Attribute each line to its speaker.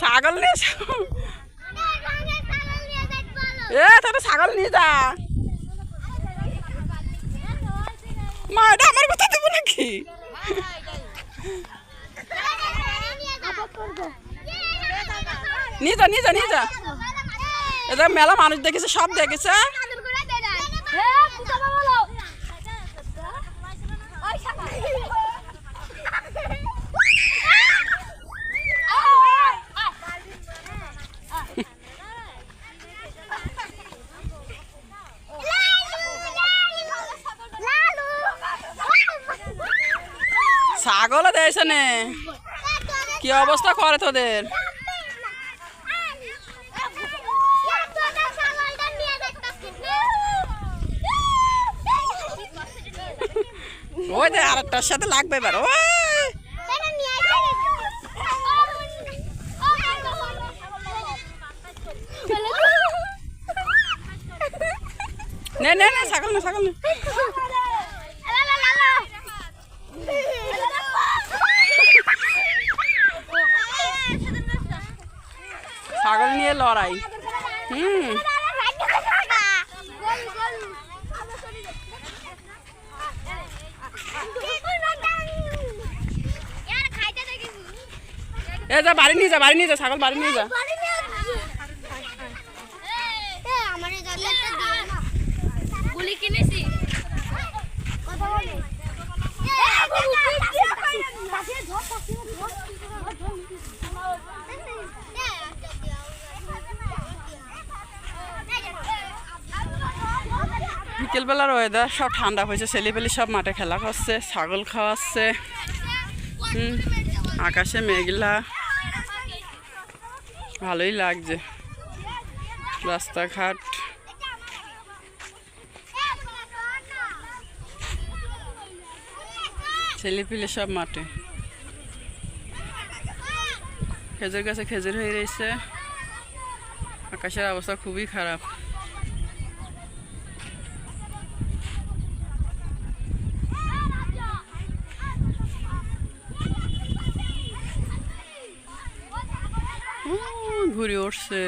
Speaker 1: ছাগল নিয়ে। এ তোরা ছাগল নিয়ে যা। মা, এটা আমার কথা দেবো নাকি? নিয়ে যা নিয়ে যা নিয়ে যা। এটা মেলা মানুষ দেখেছে, সব দেখেছে। ছাগলও দেয়ছে নে। কি অবস্থা করে তোদের? ওই দে, আরেকটার সাথে লাগবে এবার, ওই। নে ছাগল না, ছাগল নে। ছাগল নিয়ে লড়াই হুম এ যা বাড়ি নিয়ে যা বাড়ি নিয়ে যা ছাগল বাড়ি নিয়ে যা বিকেলবেলার ওয়েদার সব ঠান্ডা হয়েছে ছেলেপেলে সব মাঠে খেলা করছে ছাগল খাওয়াচ্ছে আকাশে মেঘলা। ভালোই লাগছে। রাস্তাঘাট। ছেলেপিলে সব মাঠে। খেজুর গাছে খেজুর হয়ে রয়েছে। আকাশের অবস্থা খুবই খারাপ। ঘুরে উঠছে